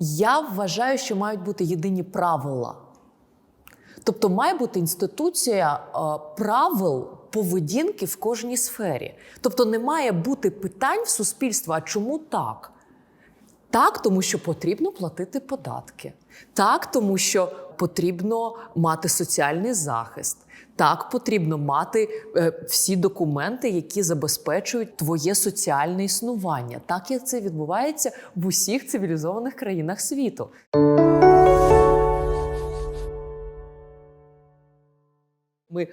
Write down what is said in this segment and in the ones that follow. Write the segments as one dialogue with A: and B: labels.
A: Я вважаю, що мають бути єдині правила. Тобто має бути інституція е, правил поведінки в кожній сфері. Тобто не має бути питань в суспільстві, а чому так? Так, тому що потрібно платити податки. Так, тому що потрібно мати соціальний захист. Так, потрібно мати е, всі документи, які забезпечують твоє соціальне існування. Так як це відбувається в усіх цивілізованих країнах світу. Ми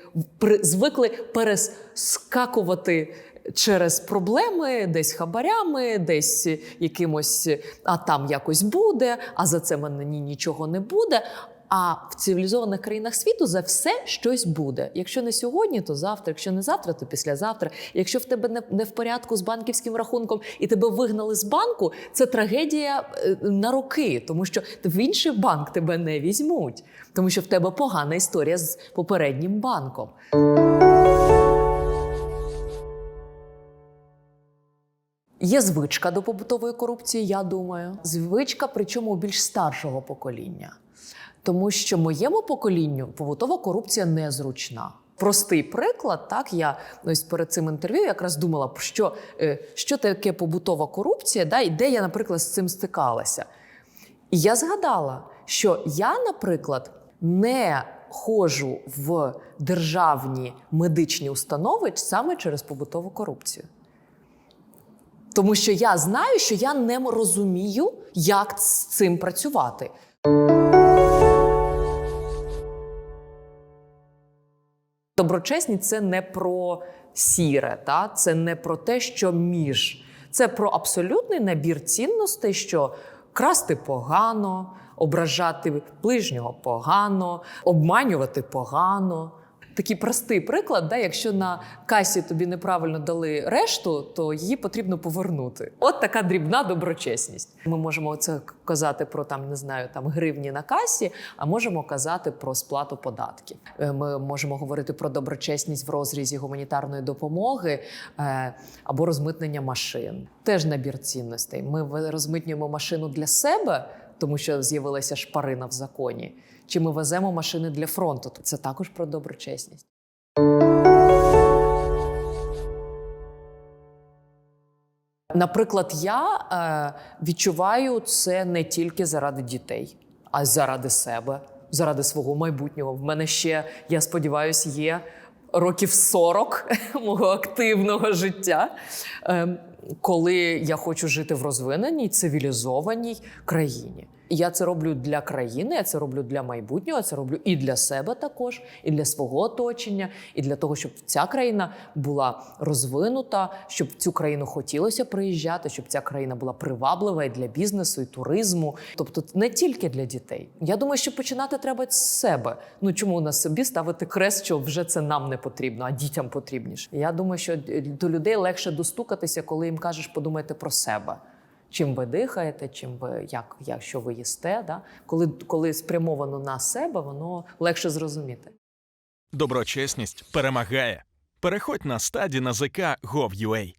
A: звикли перескакувати через проблеми, десь хабарями, десь якимось, а там якось буде, а за це мені нічого не буде. А в цивілізованих країнах світу за все щось буде. Якщо не сьогодні, то завтра. Якщо не завтра, то післязавтра. Якщо в тебе не, в порядку з банківським рахунком і тебе вигнали з банку, це трагедія е, на роки, тому що в інший банк тебе не візьмуть, тому що в тебе погана історія з попереднім банком. Є звичка до побутової корупції, я думаю. Звичка, причому більш старшого покоління. Тому що моєму поколінню побутова корупція незручна. Простий приклад, так я ось перед цим інтерв'ю якраз думала, що, е, що таке побутова корупція, да, і де я, наприклад, з цим стикалася. І я згадала, що я, наприклад, не ходжу в державні медичні установи саме через побутову корупцію. Тому що я знаю, що я не розумію, як з цим працювати. Доброчесність це не про сіре, та? це не про те, що між. Це про абсолютний набір цінностей, що красти погано, ображати ближнього погано, обманювати погано. Такий простий приклад, да, якщо на касі тобі неправильно дали решту, то її потрібно повернути. От така дрібна доброчесність. Ми можемо це казати про там, не знаю, там гривні на касі, а можемо казати про сплату податків. Е, Ми можемо говорити про доброчесність в розрізі гуманітарної допомоги е, або розмитнення машин. Теж набір цінностей. Ми розмитнюємо машину для себе, тому що з'явилася шпарина в законі. Чи ми веземо машини для фронту? Це також про доброчесність. Наприклад, я е, відчуваю це не тільки заради дітей, а й заради себе, заради свого майбутнього. В мене ще, я сподіваюся, є років 40 мого активного життя, е, коли я хочу жити в розвиненій, цивілізованій країні. Я це роблю для країни, я це роблю для майбутнього, я це роблю і для себе також, і для свого оточення, і для того, щоб ця країна була розвинута, щоб в цю країну хотілося приїжджати, щоб ця країна була приваблива і для бізнесу, і туризму. Тобто не тільки для дітей. Я думаю, що починати треба з себе. Ну чому на собі ставити крест, що вже це нам не потрібно, а дітям потрібніше. Я думаю, що до людей легше достукатися, коли їм кажеш, подумайте про себе. Чим ви дихаєте, чим ви як, як що ви їсте, да? коли, коли спрямовано на себе, воно легше зрозуміти.
B: Доброчесність перемагає. Переходь на стаді на ЗК Gov.ua.